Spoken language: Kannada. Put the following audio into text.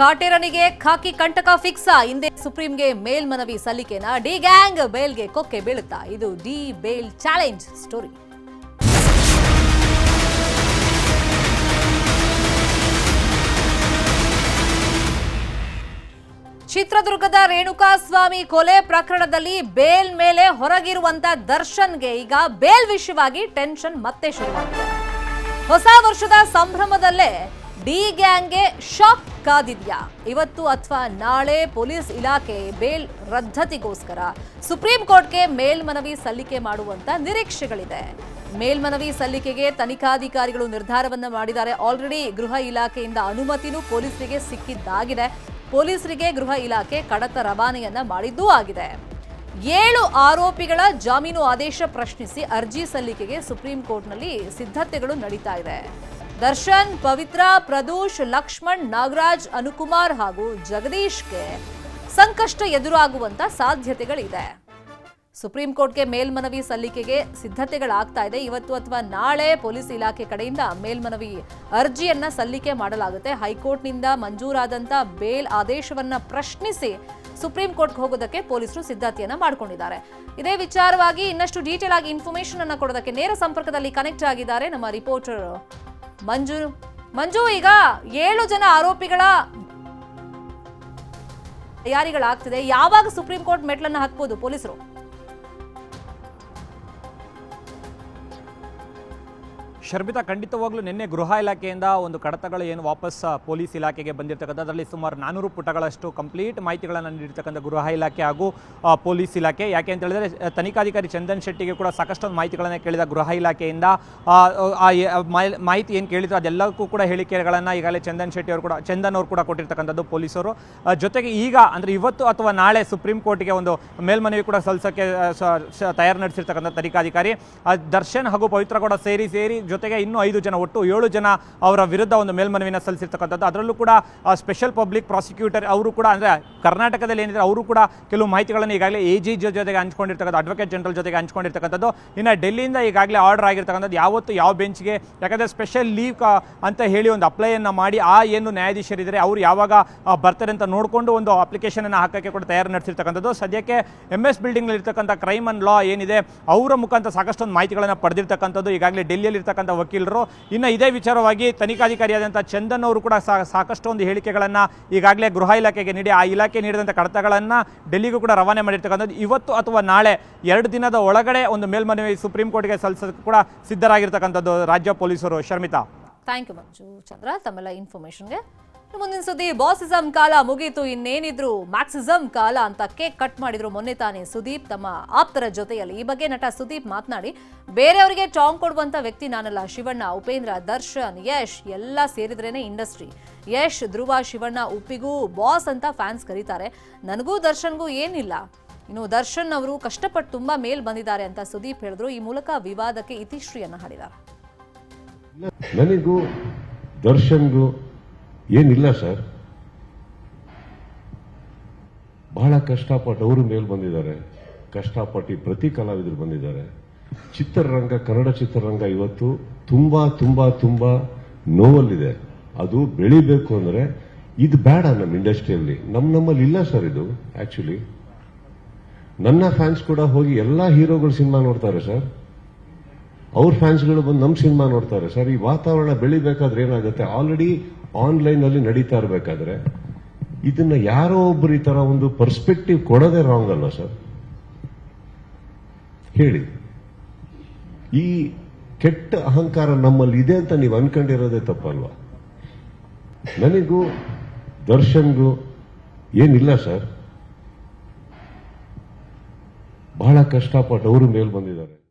ಕಾಟೇರನಿಗೆ ಖಾಕಿ ಕಂಟಕ ಫಿಕ್ಸಾ ಹಿಂದೆ ಸುಪ್ರೀಂಗೆ ಮೇಲ್ಮನವಿ ಸಲ್ಲಿಕೆನ ಡಿ ಗ್ಯಾಂಗ್ ಬೇಲ್ಗೆ ಕೊಕ್ಕೆ ಬೀಳುತ್ತಾ. ಇದು ಡಿ ಬೇಲ್ ಚಾಲೆಂಜ್ ಸ್ಟೋರಿ. ಚಿತ್ರದುರ್ಗದ ರೇಣುಕಾಸ್ವಾಮಿ ಕೊಲೆ ಪ್ರಕರಣದಲ್ಲಿ ಬೇಲ್ ಮೇಲೆ ಹೊರಗಿರುವಂತ ದರ್ಶನ್ಗೆ ಈಗ ಬೇಲ್ ವಿಷಯವಾಗಿ ಟೆನ್ಷನ್ ಮತ್ತೆ ಶುರುವಾಗಿದೆ. ಹೊಸ ವರ್ಷದ ಸಂಭ್ರಮದಲ್ಲೇ ಡಿ ಗ್ಯಾಂಗ್ಗೆ ಶಾಕ್ ಕಾದಿದ್ಯಾ ಇವತ್ತು ಅಥವಾ ನಾಳೆ ಪೊಲೀಸ್ ಇಲಾಖೆ ಬೇಲ್ ರದ್ದತಿಗೋಸ್ಕರ ಸುಪ್ರೀಂ ಕೋರ್ಟ್ಗೆ ಮೇಲ್ಮನವಿ ಸಲ್ಲಿಕೆ ಮಾಡುವಂತ ನಿರೀಕ್ಷೆಗಳಿದೆ. ಮೇಲ್ಮನವಿ ಸಲ್ಲಿಕೆಗೆ ತನಿಖಾಧಿಕಾರಿಗಳು ನಿರ್ಧಾರವನ್ನ ಮಾಡಿದ್ದಾರೆ. ಆಲ್ರೆಡಿ ಗೃಹ ಇಲಾಖೆಯಿಂದ ಅನುಮತಿನೂ ಪೊಲೀಸರಿಗೆ ಸಿಕ್ಕಿದ್ದಾಗಿದೆ. ಪೊಲೀಸರಿಗೆ ಗೃಹ ಇಲಾಖೆ ಕಡತ ರವಾನೆಯನ್ನ ಮಾಡಿದ್ದೂ ಆಗಿದೆ. ಏಳು ಆರೋಪಿಗಳ ಜಾಮೀನು ಆದೇಶ ಪ್ರಶ್ನಿಸಿ ಅರ್ಜಿ ಸಲ್ಲಿಕೆಗೆ ಸುಪ್ರೀಂ ಕೋರ್ಟ್ನಲ್ಲಿ ಸಿದ್ಧತೆಗಳು ನಡೀತಾ ಇದೆ. ದರ್ಶನ್, ಪವಿತ್ರ, ಪ್ರದೋಷ್, ಲಕ್ಷ್ಮಣ್, ನಾಗರಾಜ್, ಅನುಕುಮಾರ್ ಹಾಗೂ ಜಗದೀಶ್ಗೆ ಸಂಕಷ್ಟ ಎದುರಾಗುವಂತ ಸಾಧ್ಯತೆಗಳಿದೆ. ಸುಪ್ರೀಂ ಕೋರ್ಟ್ಗೆ ಮೇಲ್ಮನವಿ ಸಲ್ಲಿಕೆಗೆ ಸಿದ್ಧತೆಗಳಾಗ್ತಾ ಇದೆ. ಇವತ್ತು ಅಥವಾ ನಾಳೆ ಪೊಲೀಸ್ ಇಲಾಖೆ ಕಡೆಯಿಂದ ಮೇಲ್ಮನವಿ ಅರ್ಜಿಯನ್ನ ಸಲ್ಲಿಕೆ ಮಾಡಲಾಗುತ್ತೆ. ಹೈಕೋರ್ಟ್ನಿಂದ ಮಂಜೂರಾದಂತ ಬೇಲ್ ಆದೇಶವನ್ನ ಪ್ರಶ್ನಿಸಿ ಸುಪ್ರೀಂ ಕೋರ್ಟ್ಗೆ ಹೋಗೋದಕ್ಕೆ ಪೊಲೀಸರು ಸಿದ್ಧತೆಯನ್ನ ಮಾಡಿಕೊಂಡಿದ್ದಾರೆ. ಇದೇ ವಿಚಾರವಾಗಿ ಇನ್ನಷ್ಟು ಡೀಟೇಲ್ ಆಗಿ ಇನ್ಫಾರ್ಮೇಶನ್ ಅನ್ನ ಕೊಡೋದಕ್ಕೆ ನೇರ ಸಂಪರ್ಕದಲ್ಲಿ ಕನೆಕ್ಟ್ ಆಗಿದ್ದಾರೆ ನಮ್ಮ ರಿಪೋರ್ಟರ್ ಮಂಜು ಮಂಜು ಈಗ ಏಳು ಜನ ಆರೋಪಿಗಳ ತಯಾರಿಗಳಾಗ್ತಿದೆ. ಯಾವಾಗ ಸುಪ್ರೀಂ ಕೋರ್ಟ್ ಮೆಟ್ಲನ್ನ ಹಾಕ್ಬೋದು ಪೊಲೀಸರು? ಶರ್ಮಿತಾ ಖಂಡಿತವಾಗ್ಲೂ ನಿನ್ನೆ ಗೃಹ ಇಲಾಖೆಯಿಂದ ಒಂದು ಕಡತಗಳು ಏನು ವಾಪಸ್ ಪೊಲೀಸ್ ಇಲಾಖೆಗೆ ಬಂದಿರತಕ್ಕಂಥ ಅದರಲ್ಲಿ ಸುಮಾರು ನಾನೂರು ಪುಟಗಳಷ್ಟು ಕಂಪ್ಲೀಟ್ ಮಾಹಿತಿಗಳನ್ನು ನೀಡಿರ್ತಕ್ಕಂಥ ಗೃಹ ಇಲಾಖೆ ಹಾಗೂ ಪೊಲೀಸ್ ಇಲಾಖೆ. ಯಾಕೆ ಅಂತ ಹೇಳಿದ್ರೆ ತನಿಖಾಧಿಕಾರಿ ಚಂದನ್ ಶೆಟ್ಟಿಗೆ ಕೂಡ ಸಾಕಷ್ಟೊಂದು ಮಾಹಿತಿಗಳನ್ನು ಕೇಳಿದ ಗೃಹ ಇಲಾಖೆಯಿಂದ ಮಾಹಿತಿ- ಏನು ಕೇಳಿದ್ರು ಅದೆಲ್ಲಕ್ಕೂ ಕೂಡ ಹೇಳಿಕೆಗಳನ್ನು ಈಗಾಗಲೇ ಚಂದನ್ ಶೆಟ್ಟಿ ಅವರು ಕೂಡ, ಚಂದನ್ ಅವರು ಕೂಡ ಕೊಟ್ಟಿರ್ತಕ್ಕಂಥದ್ದು ಪೊಲೀಸರು. ಜೊತೆಗೆ ಈಗ, ಅಂದರೆ ಇವತ್ತು ಅಥವಾ ನಾಳೆ ಸುಪ್ರೀಂ ಕೋರ್ಟ್ಗೆ ಒಂದು ಮೇಲ್ಮನವಿ ಕೂಡ ಸಲ್ಲಿಸೋಕ್ಕೆ ತಯಾರು ನಡೆಸಿರ್ತಕ್ಕಂಥ ತನಿಖಾಧಿಕಾರಿ ದರ್ಶನ್ ಹಾಗೂ ಪವಿತ್ರ ಕೂಡ ಸೇರಿ ಸೇರಿ ಜೊತೆಗೆ ಇನ್ನೂ ಐದು ಜನ, ಒಟ್ಟು ಏಳು ಜನ ಅವರ ವಿರುದ್ಧ ಒಂದು ಮೇಲ್ಮನವಿನ ಸಲ್ಲಿಸಿರ್ತಕ್ಕಂಥದ್ದು. ಅದರಲ್ಲೂ ಕೂಡ ಸ್ಪೆಷಲ್ ಪಬ್ಲಿಕ್ ಪ್ರಾಸಿಕ್ಯೂಟರ್ ಅವರು ಕೂಡ, ಅಂದರೆ ಕರ್ನಾಟಕದಲ್ಲಿ ಏನಿದೆ ಅವರು ಕೂಡ ಕೆಲವು ಮಾಹಿತಿಗಳನ್ನು ಈಗಾಗಲೇ ಎ ಜಿ, ಜೊತೆಗೆ ಹಂಚ್ಕೊಂಡಿರ್ತಕ್ಕಂಥ ಅಡ್ವೊಕೇಟ್ ಜನರಲ್ ಜೊತೆಗೆ ಹಂಚ್ಕೊಂಡಿರ್ತಕ್ಕಂಥದ್ದು. ಇನ್ನು ಡೆಲ್ಲಿಯಿಂದ ಈಗಾಗಲೇ ಆರ್ಡರ್ ಆಗಿರ್ತಕ್ಕಂಥದ್ದು. ಯಾವತ್ತು ಯಾವ ಬೆಂಚ್ಗೆ, ಯಾಕಂದರೆ ಸ್ಪೆಷಲ್ ಲೀವ್ ಅಂತ ಹೇಳಿ ಒಂದು ಅಪ್ಲೈಯನ್ನು ಮಾಡಿ, ಆ, ಏನು ನ್ಯಾಯಾಧೀಶರಿದ್ದಾರೆ ಅವರು ಯಾವಾಗ ಬರ್ತಾರೆ ಅಂತ ನೋಡಿಕೊಂಡು ಒಂದು ಅಪ್ಲಿಕೇಶನನ್ನು ಹಾಕೋಕ್ಕೆ ಕೂಡ ತಯಾರು ನಡೆಸಿರ್ತಕ್ಕಂಥದ್ದು. ಸದ್ಯಕ್ಕೆ ಎಂ ಎಸ್ ಬಿಲ್ಡಿಂಗ್ನಲ್ಲಿ ಇರ್ತಕ್ಕಂಥ ಕ್ರೈಮ್ ಅಂಡ್ ಲಾ ಏನಿದೆ, ಅವರ ಮುಖಾಂತರ ಸಾಕಷ್ಟೊಂದು ಮಾಹಿತಿಗಳನ್ನು ಪಡೆದಿರ್ತಕ್ಕಂಥದ್ದು. ಈಗಾಗಲೇ ಡೆಲ್ಲಿಯಲ್ಲಿ ಇರ್ತಕ್ಕಂಥ ವಕೀಲರು. ಇನ್ನು ಇದೇ ವಿಚಾರವಾಗಿ ತನಿಖಾಧಿಕಾರಿಯಾದಂಥ ಚಂದನ್ ಅವರು ಕೂಡ ಸಾಕಷ್ಟು ಒಂದು ಹೇಳಿಕೆಗಳನ್ನು ಈಗಾಗಲೇ ಗೃಹ ಇಲಾಖೆಗೆ ನೀಡಿ, ಆ ಇಲಾಖೆ ನೀಡಿದಂಥ ಕಡತಗಳನ್ನು ಡೆಲ್ಲಿಗೂ ಕೂಡ ರವಾನೆ ಮಾಡಿರ್ತಕ್ಕಂಥದ್ದು. ಇವತ್ತು ಅಥವಾ ನಾಳೆ ಎರಡು ದಿನದ ಒಳಗಡೆ ಒಂದು ಮೇಲ್ಮನವಿ ಸುಪ್ರೀಂ ಕೋರ್ಟ್ಗೆ ಸಲ್ಲಿಸೋದಕ್ಕೆ ಕೂಡ ಸಿದ್ಧರಾಗಿರ್ತಕ್ಕಂಥದ್ದು ರಾಜ್ಯ ಪೊಲೀಸರು. Sharmita. Thank you Manju Chandra. ತಮ್ಮೆಲ್ಲ ಇನ್ಫಾರ್ಮೇಶನ್ಗೆ ಮುಂದಿನ ಸುದ್ದಿ, ಬಾಸಿಸಂ ಕಾಲ ಮುಗಿಯಿತು ಇನ್ನೇನಿದ್ರು ಮ್ಯಾಕ್ಸಿಸಂ ಕಾಲ ಅಂತ ಕೇಕ್ ಕಟ್ ಮಾಡಿದ್ರು ಮೊನ್ನೆ ತಾನೇ ಸುದೀಪ್. ತಮ್ಮ ಆಪ್ತರ ಜೊತೆಯಲ್ಲಿ ಈ ಬಗ್ಗೆ ನಟ ಸುದೀಪ್ ಮಾತನಾಡಿ, ಬೇರೆಯವರಿಗೆ ಟಾಂಗ್ ಕೊಡುವಂತ ವ್ಯಕ್ತಿ ನಾನಲ್ಲ, ಶಿವಣ್ಣ, ಉಪೇಂದ್ರ, ದರ್ಶನ್, ಯಶ್ ಎಲ್ಲ ಸೇರಿದ್ರೇನೆ ಇಂಡಸ್ಟ್ರಿ. ಯಶ್, ಧ್ರುವ, ಶಿವಣ್ಣ, ಉಪ್ಪಿಗೂ ಬಾಸ್ ಅಂತ ಫ್ಯಾನ್ಸ್ ಕರೀತಾರೆ. ನನಗೂ ದರ್ಶನ್ಗೂ ಏನಿಲ್ಲ. ಇನ್ನು ದರ್ಶನ್ ಅವರು ಕಷ್ಟಪಟ್ಟು ತುಂಬಾ ಮೇಲ್ ಬಂದಿದ್ದಾರೆ ಅಂತ ಸುದೀಪ್ ಹೇಳಿದ್ರು. ಈ ಮೂಲಕ ವಿವಾದಕ್ಕೆ ಇತಿಶ್ರೀಯನ್ನು ಹಾಡಿದ್ದಾರೆ. ಏನಿಲ್ಲ ಸರ್. ಬಹಳ ಕಷ್ಟಪಟ್ಟು ಅವರು ಮೇಲೆ ಬಂದಿದ್ದಾರೆ. ಕಷ್ಟಪಟ್ಟು ಪ್ರತಿ ಕಲಾವಿದರು ಬಂದಿದ್ದಾರೆ. ಚಿತ್ರರಂಗ, ಕನ್ನಡ ಚಿತ್ರರಂಗ ಇವತ್ತು ತುಂಬಾ ತುಂಬಾ ತುಂಬಾ ನೋವಲ್ಲಿದೆ. ಅದು ಬೆಳಿಬೇಕು ಅಂದ್ರೆ ಇದು ಬೇಡ ನಮ್ಮ ಇಂಡಸ್ಟ್ರಿಯಲ್ಲಿ. ನಮ್ಮ ನಮ್ಮಲ್ಲಿ ಇಲ್ಲ ಸರ್ ಇದು ಆಕ್ಚುಲಿ ನನ್ನ ಫ್ಯಾನ್ಸ್ ಕೂಡ ಹೋಗಿ ಎಲ್ಲಾ ಹೀರೋಗಳು ಸಿನಿಮಾ ನೋಡ್ತಾರೆ ಸರ್. ಅವ್ರ ಫ್ಯಾನ್ಸ್ಗಳು ಬಂದು ನಮ್ಮ ಸಿನಿಮಾ ನೋಡ್ತಾರೆ. ಸರ್ ಈ ವಾತಾವರಣ ಬೆಳಿಬೇಕಾದ್ರೆ ಏನಾಗುತ್ತೆ? ಆಲ್ರೆಡಿ ಆನ್ಲೈನ್ ಅಲ್ಲಿ ನಡೀತಾ ಇರಬೇಕಾದ್ರೆ, ಇದನ್ನ ಯಾರೋ ಒಬ್ಬರು ಈ ತರ ಒಂದು ಪರ್ಸ್ಪೆಕ್ಟಿವ್ ಕೊಡೋದೇ ರಾಂಗ್ ಅಲ್ಲ ಸರ್? ಹೇಳಿ. ಈ ಕೆಟ್ಟ ಅಹಂಕಾರ ನಮ್ಮಲ್ಲಿ ಇದೆ ಅಂತ ನೀವು ಅನ್ಕೊಂಡಿರೋದೇ ತಪ್ಪಲ್ವಾ? ನನಗೂ, ದರ್ಶನ್ಗೂ ಏನಿಲ್ಲ ಸರ್. ಬಹಳ ಕಷ್ಟಪಟ್ಟು ಅವರು ಮೇಲ್ ಬಂದಿದ್ದಾರೆ.